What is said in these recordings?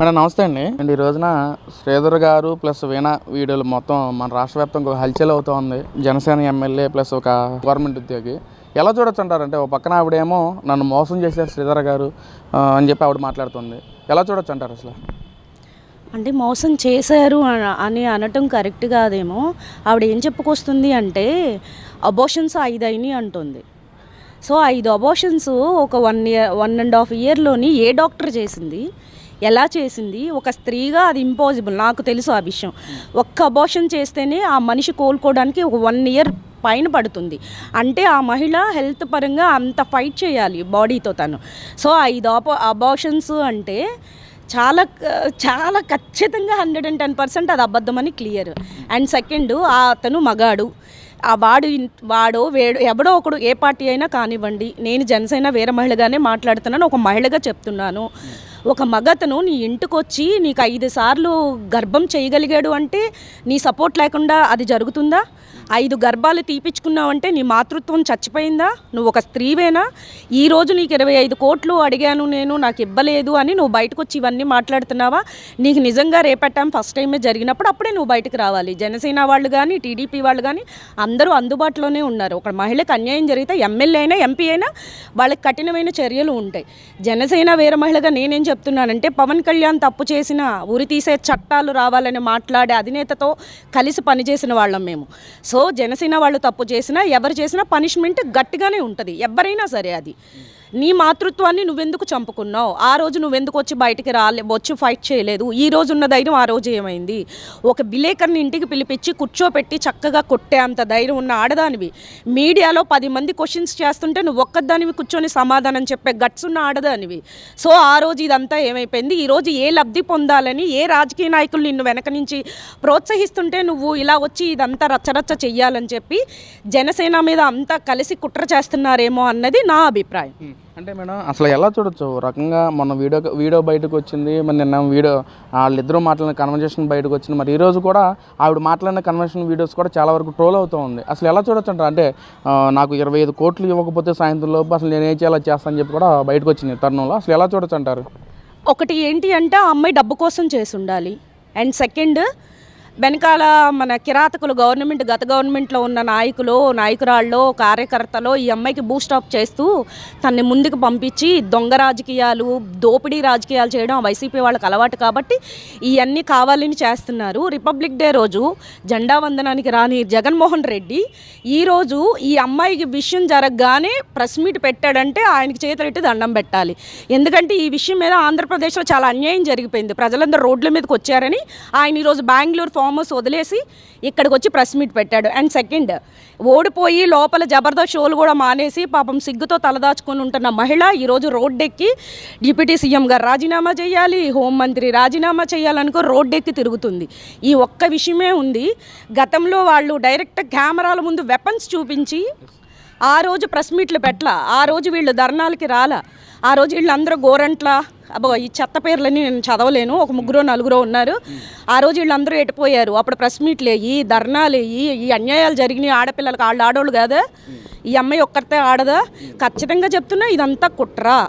Madam నమస్తే అండి. And ఈ రోజున శ్రీధర్ గారు ప్లస్ వీణ వీడియోలు మొత్తం మన రాష్ట్ర వ్యాప్తంగా ఒక హల్చల్ అవుతోంది ఉంది. జనసేన ఎమ్మెల్యే ప్లస్ ఒక గవర్నమెంట్ ఉద్యోగి. ఎలా చూడొచ్చు అంటారంటే ఒక పక్కన ఆవిడేమో నన్ను మోసం చేశారు శ్రీధర్ గారు అని చెప్పి ఆవిడ మాట్లాడుతుంది. ఎలా చూడొచ్చు అంటారు అసలు? అంటే మోసం చేశారు అని అనటం కరెక్ట్ కాదేమో. ఆవిడ ఏం చెప్పుకొస్తుంది అంటే అబోషన్స్ ఐదు అంటుంది. సో ఐదు అబోషన్స్ ఒక one year one and half ఇయర్లోని ఏ డాక్టర్ చేసింది? ఎలా చేసింది? ఒక స్త్రీగా అది ఇంపాసిబుల్ నాకు తెలుసు ఆ విషయం. ఒక్క అబోషన్ చేస్తేనే ఆ మనిషి కోలుకోవడానికి ఒక వన్ ఇయర్ పైన పడుతుంది. అంటే ఆ మహిళ హెల్త్ పరంగా అంత ఫైట్ చేయాలి బాడీతో తను. సో ఐదు అబో అబోషన్స్ అంటే చాలా చాలా ఖచ్చితంగా హండ్రెడ్ అండ్ టెన్ పర్సెంట్ అది అబద్ధమని క్లియర్ అండ్ సెకండ్ అతను మగాడు. ఆ వాడు వాడో వేడు ఎవడో ఒకడు ఏ పార్టీ అయినా కానివ్వండి నేను జనసేన వేరే మహిళగానే మాట్లాడుతున్నాను ఒక మహిళగా చెప్తున్నాను. ఒక మగతను నీ ఇంటికొచ్చి నీకు ఐదు సార్లు గర్భం చేయగలిగాడు అంటే నీ సపోర్ట్ లేకుండా అది జరుగుతుందా? ఐదు గర్భాలు తీపిచ్చుకున్నావంటే నీ మాతృత్వం చచ్చిపోయిందా? నువ్వు ఒక స్త్రీవేనా? ఈరోజు నీకు ఇరవై ఐదు కోట్లు అడిగాను నేను నాకు ఇవ్వలేదు అని నువ్వు బయటకు వచ్చి ఇవన్నీ మాట్లాడుతున్నావా? నీకు నిజంగా రేపట్టాం ఫస్ట్ టైమే జరిగినప్పుడు అప్పుడే నువ్వు బయటకు రావాలి. జనసేన వాళ్ళు కానీ టీడీపీ వాళ్ళు కానీ అందరూ అందుబాటులోనే ఉన్నారు. ఒక మహిళకు అన్యాయం జరిగితే ఎమ్మెల్యే అయినా ఎంపీ అయినా వాళ్ళకి కఠినమైన చర్యలు ఉంటాయి. జనసేన వేరే మహిళగా నేనేం చెప్తున్నానంటే పవన్ కళ్యాణ్ తప్పు చేసిన ఉరి తీసే చట్టాలు రావాలని మాట్లాడే అధినేతతో కలిసి పనిచేసిన వాళ్ళం మేము. సో జనసేన వాళ్ళు తప్పు చేసినా ఎవరు చేసినా పనిష్మెంట్ గట్టిగానే ఉంటుంది. ఎవరైనా సరే అది. నీ మాతృత్వాన్ని నువ్వెందుకు చంపుకున్నావు? ఆ రోజు నువ్వెందుకు వచ్చి బయటికి రాలే వచ్చి ఫైట్ చేయలేదు? ఈ రోజు ఉన్న ధైర్యం ఆ రోజు ఏమైంది? ఒక విలేకరిని ఇంటికి పిలిపించి కూర్చోపెట్టి చక్కగా కొట్టే అంత ధైర్యం ఉన్న ఆడదానివి. మీడియాలో పది మంది క్వశ్చన్స్ చేస్తుంటే నువ్వు ఒక్కదానివి కూర్చొని సమాధానం చెప్పే గట్స్ ఉన్న ఆడదానివి. సో ఆ రోజు ఇదంతా ఏమైపోయింది? ఈరోజు ఏ లబ్ధి పొందాలని ఏ రాజకీయ నాయకులు నిన్ను వెనక నుంచి ప్రోత్సహిస్తుంటే నువ్వు ఇలా వచ్చి ఇదంతా రచ్చరచ్చ చెయ్యాలని చెప్పి జనసేన మీద అంతా కలిసి కుట్ర చేస్తున్నారేమో అన్నది నా అభిప్రాయం. అంటే మేడం అసలు ఎలా చూడొచ్చు? రకంగా మొన్న వీడియో వీడియో బయటకు వచ్చింది మరి నిన్న వీడియో వాళ్ళిద్దరూ మాట్లాడిన కన్వర్జేషన్ బయటకు వచ్చింది. మరి ఈరోజు కూడా ఆవిడ మాట్లాడిన కన్వర్జేషన్ వీడియోస్ కూడా చాలా వరకు ట్రోల్ అవుతూ ఉంది. అసలు ఎలా చూడొచ్చు అంటారు? అంటే నాకు ఇరవై ఐదు కోట్లు ఇవ్వకపోతే సాయంత్రం లోపు అసలు నేను ఏం చేయాలో చేస్తానని చెప్పి కూడా బయటకు వచ్చింది తరుణంలో. అసలు ఎలా చూడొచ్చు అంటారు? ఒకటి ఏంటి అంటే ఆ అమ్మాయి డబ్బు కోసం చేసి ఉండాలి. అండ్ సెకండ్ వెనకాల మన కిరాతకులు గవర్నమెంట్ గత గవర్నమెంట్లో ఉన్న నాయకులు నాయకురాళ్ళు కార్యకర్తలు ఈ అమ్మాయికి బూస్టాప్ చేస్తూ తన్ని ముందుకు పంపించి దొంగ రాజకీయాలు దోపిడీ రాజకీయాలు చేయడం వైసీపీ వాళ్ళకి అలవాటు కాబట్టి ఇవన్నీ కావాలని చేస్తున్నారు. రిపబ్లిక్ డే రోజు జెండా వందనానికి రాని జగన్మోహన్ రెడ్డి ఈరోజు ఈ అమ్మాయికి విషయం జరగగానే ప్రెస్ మీట్ పెట్టాడంటే ఆయనకి చేతులెట్టి దండం పెట్టాలి. ఎందుకంటే ఈ విషయం మీద ఆంధ్రప్రదేశ్లో చాలా అన్యాయం జరిగిపోయింది. ప్రజలందరూ రోడ్ల మీదకి వచ్చారని ఆయన ఈరోజు బెంగళూరు ఫామ్ హౌస్ వదిలేసి ఇక్కడికి వచ్చి ప్రెస్ మీట్ పెట్టాడు. అండ్ సెకండ్ ఓడిపోయి లోపల జబర్దస్త్ షోలు కూడా మానేసి పాపం సిగ్గుతో తలదాచుకొని ఉంటున్న మహిళ ఈరోజు రోడ్డెక్కి డిప్యూటీ సీఎం గారు రాజీనామా చేయాలి హోంమంత్రి రాజీనామా చేయాలనుకో రోడ్డెక్కి తిరుగుతుంది. ఈ ఒక్క విషయమే ఉంది. గతంలో వాళ్ళు డైరెక్ట్ కెమెరాల ముందు వెపన్స్ చూపించి ఆ రోజు ప్రెస్ మీట్లు పెట్టలా ఆ రోజు వీళ్ళు ధర్నాలకి రాలా ఆ రోజు వీళ్ళందరూ గోరంట్ల అబ్బో ఈ చెత్త పేర్లని నేను చదవలేను. ఒక ముగ్గురు నలుగురో ఉన్నారు. ఆ రోజు వీళ్ళందరూ ఎటుపోయారు? అప్పుడు ప్రెస్ మీట్లు వేయి ధర్నాలు వేయి ఈ అన్యాయాలు జరిగినాయి. ఆడపిల్లలకు వాళ్ళు ఆడోళ్ళు కాదా? ఈ అమ్మాయి ఒక్కరితే ఆడదా? ఖచ్చితంగా చెప్తున్నా ఇదంతా కుట్ర.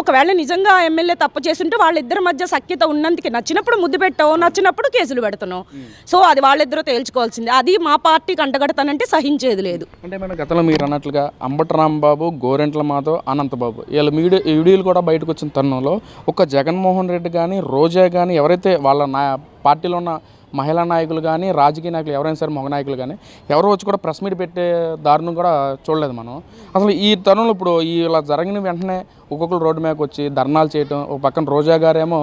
ఒకవేళ నిజంగా ఎమ్మెల్యే తప్పు చేస్తుంటే వాళ్ళిద్దరి మధ్య సఖ్యత ఉన్నందుకు. నచ్చినప్పుడు ముద్దు పెట్టావు నచ్చినప్పుడు కేసులు పెడుతున్నావు. సో అది వాళ్ళిద్దరూ తేల్చుకోవాల్సింది. అది మా పార్టీకి అంటగడతానంటే సహించేది లేదు. అంటే మేడం గతంలో మీరు అన్నట్లుగా అంబటి రాంబాబు గోరెంట్ల మాధవ్ అనంతబాబు వీళ్ళ వీడియో ఈ వీడియోలు కూడా బయటకు వచ్చిన తరుణంలో ఒక జగన్మోహన్ రెడ్డి కానీ రోజా కానీ ఎవరైతే వాళ్ళ నా పార్టీలో ఉన్న మహిళా నాయకులు కానీ రాజకీయ నాయకులు ఎవరైనా సరే మగ నాయకులు కానీ ఎవరో వచ్చి కూడా ప్రెస్ మీట్ పెట్టే దారుణం కూడా చూడలేదు మనం. అసలు ఈ తరుణంలో ఇప్పుడు ఈ ఇలా జరిగిన వెంటనే ఒక్కొక్కరు రోడ్డు మీదకి వచ్చి ధర్నాలు చేయటం ఒక పక్కన రోజా గారేమో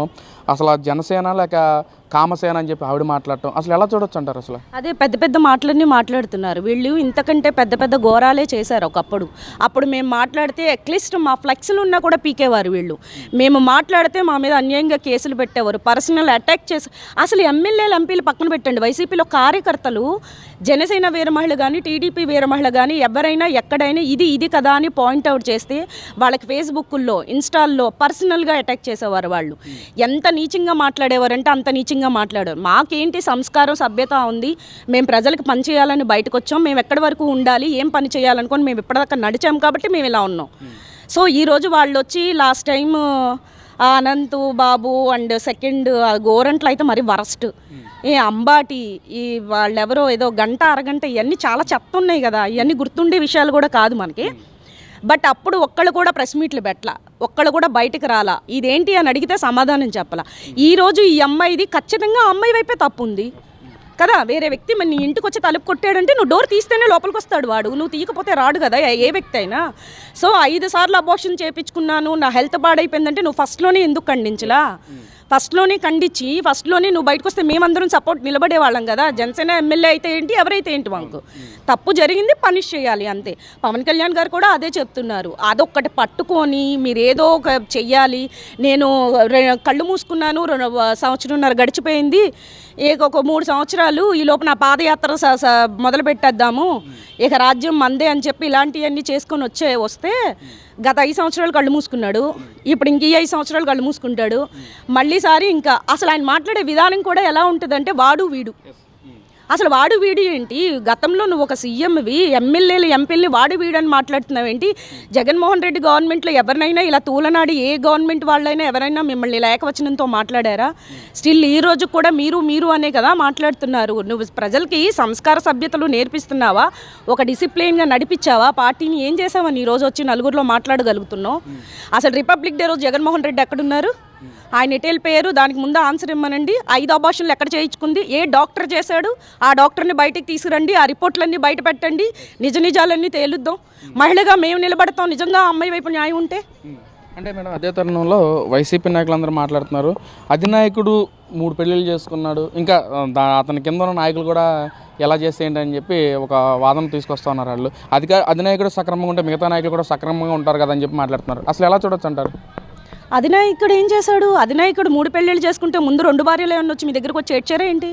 అసలు ఆ జనసేన లేక కామసేన అని చెప్పి ఆవిడ మాట్లాడటం అసలు ఎలా చూడొచ్చు అంటారు అసలు? అదే పెద్ద పెద్ద మాటలన్నీ మాట్లాడుతున్నారు. వీళ్ళు ఇంతకంటే పెద్ద పెద్ద ఘోరాలే చేశారు ఒకప్పుడు. అప్పుడు మేము మాట్లాడితే అట్లీస్ట్ మా ఫ్లెక్స్లు ఉన్నా కూడా పీకేవారు వీళ్ళు. మేము మాట్లాడితే మా మీద అన్యాయంగా కేసులు పెట్టేవారు. పర్సనల్ అటాక్ చేసి అసలు ఎమ్మెల్యేలు ఎంపీలు పక్కన పెట్టండి. వైసీపీలో కార్యకర్తలు జనసేన వీరమహిళ కానీ టీడీపీ వీరమహిళ కానీ ఎవరైనా ఎక్కడైనా ఇది ఇది కదా అని పాయింట్ అవుట్ చేస్తే వాళ్ళకి ఫేస్బుక్లో ఇన్స్టాల్లో పర్సనల్గా అటాక్ చేసేవారు వాళ్ళు. ఎంత నీచంగా మాట్లాడేవారంటే అంత నీచంగా మాట్లాడారు. మాకేంటి సంస్కారం సభ్యత ఉంది. మేము ప్రజలకు పని చేయాలని బయటకు వచ్చాం. మేము ఎక్కడి వరకు ఉండాలి ఏం పని చేయాలనుకొని మేము ఇప్పటిదాకా నడిచాం కాబట్టి మేము ఇలా ఉన్నాం. సో ఈరోజు వాళ్ళు వచ్చి last time Anant Babu and second గోరంట్లు అయితే మరి వరస్ట్. ఈ అంబాటి ఈ వాళ్ళెవరో ఏదో గంట అరగంట ఇవన్నీ చాలా చెత్త ఉన్నాయి కదా. ఇవన్నీ గుర్తుండే విషయాలు కూడా కాదు మనకి. బట్ అప్పుడు ఒక్కళ్ళు కూడా ప్రెస్ మీట్లు పెట్టలా. ఒక్కళ్ళు కూడా బయటకు రాలా. ఇదేంటి అని అడిగితే సమాధానం చెప్పాల. ఈరోజు ఈ అమ్మాయిది ఖచ్చితంగా అమ్మాయి వైపే తప్పు ఉంది కదా? వేరే వ్యక్తి మరి నీ ఇంటికి వచ్చి తలుపు కొట్టాడంటే నువ్వు డోర్ తీస్తేనే లోపలికి వస్తాడు వాడు. నువ్వు తీయకపోతే రాడు కదా? ఏ- ఏ వ్యక్తి అయినా. సో ఐదు సార్లు అబోషన్ చేయించుకున్నాను నా హెల్త్ పాడైపోయిందంటే నువ్వు ఫస్ట్లోనే ఎందుకు ఖండించలా? ఫస్ట్లోనే ఖండించి ఫస్ట్లోనే నువ్వు బయటకు వస్తే మేమందరం సపోర్ట్ నిలబడే వాళ్ళం కదా. జనసేన ఎమ్మెల్యే అయితే ఏంటి ఎవరైతే ఏంటి మాకు. తప్పు జరిగింది పనిష్ చేయాలి అంతే. పవన్ కళ్యాణ్ గారు కూడా అదే చెప్తున్నారు. అదొక్కటి పట్టుకొని మీరు ఏదో ఒక చెయ్యాలి. నేను కళ్ళు మూసుకున్నాను రెండు సంవత్సరంన్నర గడిచిపోయింది. ఇక ఒక మూడు సంవత్సరాలు ఈ లోపు నా పాదయాత్ర స- స- మొదలు పెట్టేద్దాము. ఇక రాజ్యం మందే అని చెప్పి ఇలాంటివన్నీ చేసుకొని వచ్చే వస్తే గత ఐదు సంవత్సరాలు కళ్ళు మూసుకున్నాడు. ఇప్పుడు ఇంక ఈ ఐదు సంవత్సరాలు కళ్ళు మూసుకుంటాడు. మళ్ళీసారి ఇంకా అసలు ఆయన మాట్లాడే విధానం కూడా ఎలా ఉంటుందంటే వాడు వీడు. అసలు వాడు వీడు ఏంటి? గతంలో నువ్వు ఒక సీఎంవి ఎమ్మెల్యేలు ఎంపీల్ని వాడు వీడు అని మాట్లాడుతున్నావు ఏంటి జగన్మోహన్ రెడ్డి గవర్నమెంట్లో ఎవరినైనా ఇలా తూలనాడి ఏ గవర్నమెంట్ వాళ్ళైనా ఎవరైనా మిమ్మల్ని లేఖవచనంతో మాట్లాడారా? స్టిల్ ఈ రోజు కూడా మీరు మీరు అనే కదా మాట్లాడుతున్నారు. నువ్వు ప్రజలకి సంస్కార సభ్యతలు నేర్పిస్తున్నావా? ఒక డిసిప్లిన్గా నడిపించావా? పార్టీని ఏం చేసావని ఈ రోజు వచ్చి నలుగురిలో మాట్లాడగలుగుతున్నావు? అసలు రిపబ్లిక్ డే రోజు జగన్మోహన్ రెడ్డి ఎక్కడున్నారు? ఆయన ఎటు వెళ్ళిపోయారు దానికి ముందు ఆన్సర్ ఇమ్మనండి. ఐదు అబార్షన్లు ఎక్కడ చేయించుకుంది? ఏ డాక్టర్ చేశాడు? ఆ డాక్టర్ని బయటికి తీసుకురండి ఆ రిపోర్ట్లన్నీ బయట పెట్టండి. నిజ నిజాలన్నీ తేలుద్దాం. మహిళగా మేము నిలబడతాం. నిజంగా అమ్మాయి వైపు న్యాయం ఉంటే? అంటే మేడం అదే తరుణంలో వైసీపీ నాయకులందరూ మాట్లాడుతున్నారు. అధినాయకుడు మూడు పెళ్ళిళ్ళు చేసుకున్నాడు. ఇంకా దా- అతని కింద ఉన్న నాయకులు కూడా ఎలా చేస్తే ఏంటి అని చెప్పి ఒక వాదన తీసుకొస్తా ఉన్నారు వాళ్ళు. అధిక అధినాయకుడు సక్రమంగా ఉంటే మిగతా నాయకులు కూడా సక్రమంగా ఉంటారు కదా అని చెప్పి మాట్లాడుతున్నారు. అసలు ఎలా చూడొచ్చు అంటారు? అధినాయకుడు ఏం చేశాడు? అధినాయకుడు మూడు పెళ్ళిళ్ళు చేసుకుంటే ముందు రెండు భార్యలు ఏమన్నా వచ్చి మీ దగ్గరకు వచ్చి ఏడ్చారా ఏంటి?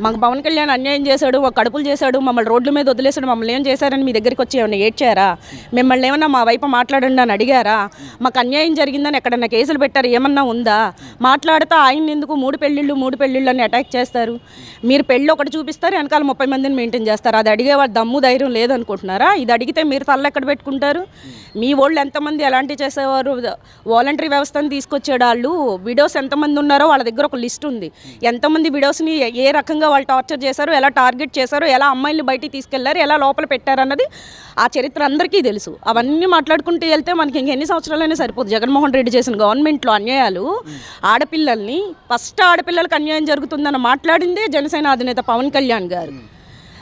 మాకు పవన్ కళ్యాణ్ అన్యాయం చేశాడు ఒక కడుపులు చేశాడు మమ్మల్ని రోడ్ల మీద వదిలేశాడు మమ్మల్ని ఏం చేశారని మీ దగ్గరికి వచ్చి ఏమైనా ఏడ్చారా? మిమ్మల్ని ఏమన్నా మా వైపు మాట్లాడండి అని అడిగారా? మాకు అన్యాయం జరిగిందని ఎక్కడన్నా కేసులు పెట్టారు? ఏమన్నా ఉందా? మాట్లాడితే ఆయన ఎందుకు మూడు పెళ్ళిళ్ళు మూడు పెళ్ళిళ్ళు అని అటాక్ చేస్తారు? మీరు పెళ్ళి ఒకటి చూపిస్తారు వెనకాల ముప్పై మందిని మెయింటైన్ చేస్తారు. అది అడిగే వాళ్ళు దమ్ము ధైర్యం లేదనుకుంటున్నారా? ఇది అడిగితే మీరు తల్ల ఎక్కడ పెట్టుకుంటారు? మీ వాళ్ళు ఎంతమంది ఎలాంటి చేసేవారు? వాలంటరీ వ్యవస్థను తీసుకొచ్చాడు వాళ్ళు. విడోస్ ఎంతమంది ఉన్నారో వాళ్ళ దగ్గర ఒక లిస్ట్ ఉంది. ఎంతమంది విడోస్ని ఏ రకంగా వాళ్ళు టార్చర్ చేశారు ఎలా టార్గెట్ చేశారు ఎలా అమ్మాయిల్ని బయటికి తీసుకెళ్ళారు ఎలా లోపల పెట్టారు అన్నది ఆ చరిత్ర అందరికీ తెలుసు. అవన్నీ మాట్లాడుకుంటూ వెళ్తే మనకి ఇంకెన్ని సంవత్సరాలైనా సరిపోదు. జగన్మోహన్ రెడ్డి చేసిన గవర్నమెంట్లో అన్యాయాలు ఆడపిల్లల్ని ఫస్ట్ ఆడపిల్లలకు అన్యాయం జరుగుతుందని మాట్లాడిందే జనసేన అధినేత పవన్ కళ్యాణ్ గారు.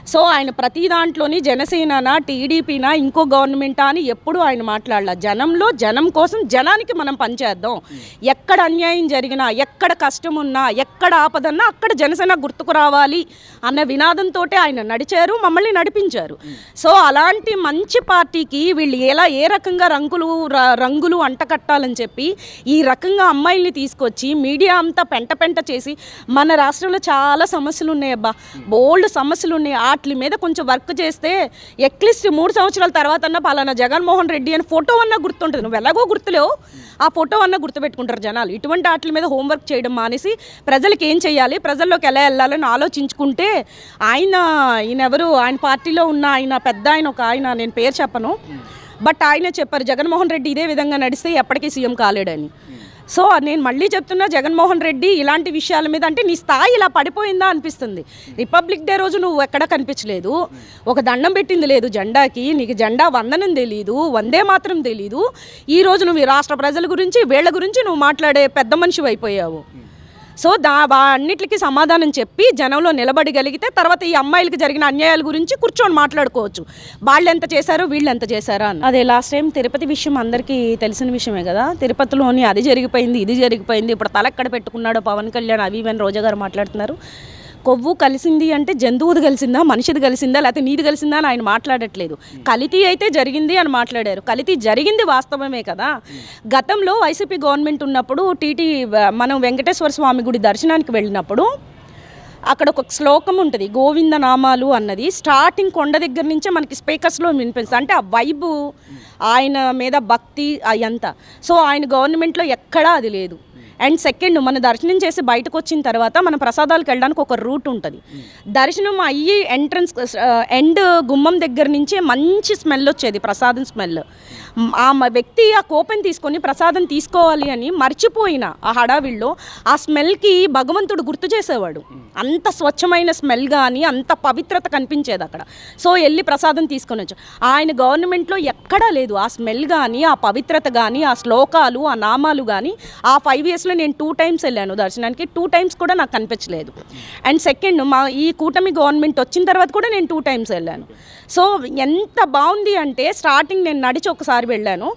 సో ఆయన ప్రతి దాంట్లోని జనసేననా టీడీపీనా ఇంకో గవర్నమెంటా అని ఎప్పుడు ఆయన మాట్లాడాల. జనంలో జనం కోసం జనానికి మనం పనిచేద్దాం. ఎక్కడ అన్యాయం జరిగినా ఎక్కడ కష్టం ఉన్నా ఎక్కడ ఆపదన్నా అక్కడ జనసేన గుర్తుకు రావాలి అన్న వినాదంతో ఆయన నడిచారు మమ్మల్ని నడిపించారు. సో అలాంటి మంచి పార్టీకి వీళ్ళు ఎలా ఏ రకంగా రంగులు ర- రంగులు అంటకట్టాలని చెప్పి ఈ రకంగా అమ్మాయిల్ని తీసుకొచ్చి మీడియా అంతా పెంట పెంట చేసి మన రాష్ట్రంలో చాలా సమస్యలు ఉన్నాయి అబ్బా బోల్డ్ సమస్యలు ఉన్నాయి వాటి మీద కొంచెం వర్క్ చేస్తే అట్లీస్ట్ మూడు సంవత్సరాల తర్వాత అన్న పలానా జగన్మోహన్ రెడ్డి అని ఫోటో అన్నా గుర్తుంటుంది. నువ్వు ఎలాగో గుర్తులేవు. ఆ ఫోటో అన్నా గుర్తుపెట్టుకుంటారు జనాలు. ఇటువంటి వాటి మీద హోంవర్క్ చేయడం మానేసి ప్రజలకు ఏం చేయాలి? ప్రజల్లోకి ఎలా వెళ్ళాలని ఆలోచించుకుంటే ఆయన ఈయన ఎవరు? ఆయన పార్టీలో ఉన్న ఆయన పెద్ద ఆయన ఒక ఆయన నేను పేరు చెప్పను. బట్ ఆయన చెప్పారు జగన్మోహన్ రెడ్డి ఇదే విధంగా నడిస్తే ఎప్పటికీ సీఎం కాలేడని. సో నేను మళ్ళీ చెప్తున్నా జగన్మోహన్ రెడ్డి ఇలాంటి విషయాల మీద అంటే నీ స్థాయి ఇలా పడిపోయిందా అనిపిస్తుంది. రిపబ్లిక్ డే రోజు నువ్వు ఎక్కడ కనిపించలేదు. ఒక దండం పెట్టింది లేదు జెండాకి నీకు జెండా వందనం తెలీదు వందే మాత్రం తెలీదు. ఈ రోజు నువ్వు రాష్ట్ర ప్రజల గురించి వీళ్ళ గురించి నువ్వు మాట్లాడే పెద్ద మనిషి అయిపోయావు సో దా అన్నిటికీ సమాధానం చెప్పి జనంలో నిలబడగలిగితే తర్వాత ఈ అమ్మాయిలకి జరిగిన అన్యాయాల గురించి కూర్చొని మాట్లాడుకోవచ్చు. వాళ్ళు ఎంత చేశారో వీళ్ళు ఎంత చేశారో అని అదే లాస్ట్ టైం తిరుపతి విషయం అందరికీ తెలిసిన విషయమే కదా. తిరుపతిలోని అది జరిగిపోయింది ఇది జరిగిపోయింది. ఇప్పుడు తలక్కడ పెట్టుకున్నాడు పవన్ కళ్యాణ్ అవి ఇవన్నీ రోజా గారు మాట్లాడుతున్నారు. కొవ్వు కలిసింది అంటే జంతువుది కలిసిందా మనిషిది కలిసిందా లేకపోతే నీది కలిసిందా అని ఆయన మాట్లాడట్లేదు. కలితీ అయితే జరిగింది అని మాట్లాడారు. కలితీ జరిగింది వాస్తవమే కదా. గతంలో వైసీపీ గవర్నమెంట్ ఉన్నప్పుడు టీటీ మనం వెంకటేశ్వర స్వామి గుడి దర్శనానికి వెళ్ళినప్పుడు అక్కడ ఒక శ్లోకం ఉంటుంది గోవింద నామాలు అన్నది. స్టార్టింగ్ కొండ దగ్గర నుంచే మనకి స్పీకర్స్లో వినిపిస్తుంది. అంటే ఆ వైబు ఆయన మీద భక్తి అయ్యంతా సో ఆయన గవర్నమెంట్లో ఎక్కడా అది లేదు. అండ్ సెకండ్ మన దర్శనం చేసి బయటకు వచ్చిన తర్వాత మన ప్రసాదాలకు వెళ్ళడానికి ఒక రూట్ ఉంటుంది. దర్శనం అయ్యి ఎంట్రన్స్ ఎండ్ uh, గుమ్మం దగ్గర నుంచే మంచి స్మెల్ వచ్చేది ప్రసాదం స్మెల్ ఆ వ్యక్తి ఆ కోపం తీసుకొని ప్రసాదం తీసుకోవాలి అని మర్చిపోయిన ఆ హడావిల్లో ఆ స్మెల్కి భగవంతుడు గుర్తు చేసేవాడు. అంత స్వచ్ఛమైన స్మెల్ కానీ అంత పవిత్రత కనిపించేది అక్కడ. సో వెళ్ళి ప్రసాదం తీసుకొని వచ్చు. ఆయన గవర్నమెంట్లో ఎక్కడా లేదు. ఆ స్మెల్ కానీ ఆ పవిత్రత కానీ ఆ శ్లోకాలు ఆ నామాలు కానీ ఆ ఫైవ్ ఇయర్స్ ఇయర్స్లో నేను టూ టైమ్స్ వెళ్ళాను దర్శనానికి. టూ టైమ్స్ కూడా నాకు కనిపించలేదు. అండ్ సెకండ్ మా ఈ కూటమి గవర్నమెంట్ వచ్చిన తర్వాత కూడా నేను టూ టైమ్స్ వెళ్ళాను. సో ఎంత బాగుంది అంటే స్టార్టింగ్ నేను నడిచి ఒకసారి వెళ్ళాను.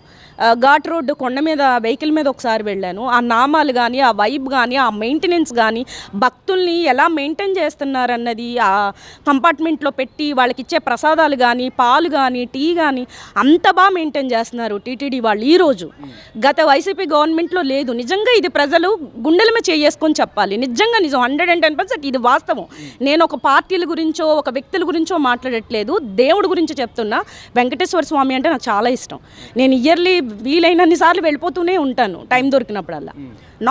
ఘాట్ రోడ్డు కొండ మీద వెహికల్ మీద ఒకసారి వెళ్ళాను. ఆ నామాలు కానీ ఆ వైబ్ కానీ ఆ మెయింటెనెన్స్ కానీ భక్తుల్ని ఎలా మెయింటైన్ చేస్తున్నారన్నది ఆ కంపార్ట్మెంట్లో పెట్టి వాళ్ళకి ఇచ్చే ప్రసాదాలు కానీ పాలు కానీ టీ కానీ అంత బాగా మెయింటైన్ చేస్తున్నారు టీటీడీ వాళ్ళు ఈరోజు. గత వైసీపీ గవర్నమెంట్లో లేదు. నిజంగా ఇది ప్రజలు గుండెల మీద చేసుకొని చెప్పాలి. నిజంగా నిజం. హండ్రెడ్ అండ్ టెన్ పర్సెంట్ ఇది వాస్తవం. నేను ఒక పార్టీల గురించో ఒక వ్యక్తుల గురించో మాట్లాడట్లేదు. దేవుడి గురించి చెప్తున్నా. వెంకటేశ్వర స్వామి అంటే నాకు చాలా ఇష్టం. నేను ఇయర్లీ వీలైనన్ని సార్లు వెళ్ళిపోతూనే ఉంటాను టైం దొరికినప్పుడల్లా.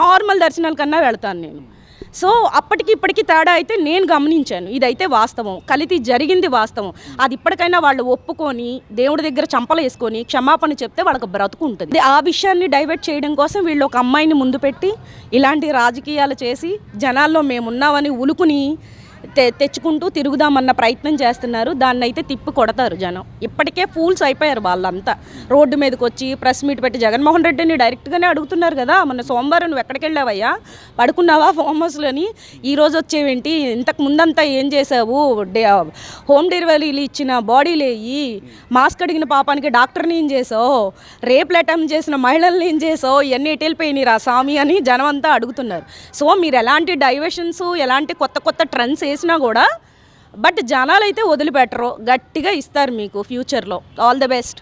నార్మల్ దర్శనాల కన్నా వెళ్తాను నేను. సో అప్పటికి ఇప్పటికి తేడా అయితే నేను గమనించాను. ఇదైతే వాస్తవం. కలితి జరిగింది వాస్తవం. అది ఇప్పటికైనా వాళ్ళు ఒప్పుకొని దేవుడి దగ్గర చంపలు వేసుకొని క్షమాపణ చెప్తే వాళ్ళకి బ్రతుకు ఉంటుంది. ఆ విషయాన్ని డైవర్ట్ చేయడం కోసం వీళ్ళు ఒక అమ్మాయిని ముందు పెట్టి ఇలాంటి రాజకీయాలు చేసి జనాల్లో మేమున్నామని ఉలుకుని తెచ్చుకుంటూ తిరుగుదామన్న ప్రయత్నం చేస్తున్నారు. దాన్ని అయితే తిప్పి కొడతారు జనం. ఇప్పటికే ఫూల్స్ అయిపోయారు వాళ్ళంతా. రోడ్డు మీదకి వచ్చి ప్రెస్ మీట్ పెట్టి జగన్మోహన్ రెడ్డిని డైరెక్ట్గానే అడుగుతున్నారు కదా మన సోమవారం నువ్వు ఎక్కడికి వెళ్ళావయ్యా పడుకున్నావా ఫామ్ హౌస్లోని ఈరోజు వచ్చేవేంటి? ఇంతకు ముందంతా ఏం చేసావు డే హోమ్ డెలివరీలు ఇచ్చిన బాడీలు వేయి మాస్క్ అడిగిన పాపానికి డాక్టర్ని ఏం చేసావు రేపులు అటెంప్ట్ చేసిన మహిళల్ని ఏం చేసావు ఇవన్నీ ఎటు రా స్వామి అని జనం అంతా అడుగుతున్నారు. సో మీరు ఎలాంటి డైవర్షన్స్ ఎలాంటి కొత్త కొత్త ట్రెండ్స్ చేసినా కూడా బట్ జనాలు అయితే వదిలిపెట్టరు. గట్టిగా ఇస్తారు మీకు ఫ్యూచర్లో. All the best.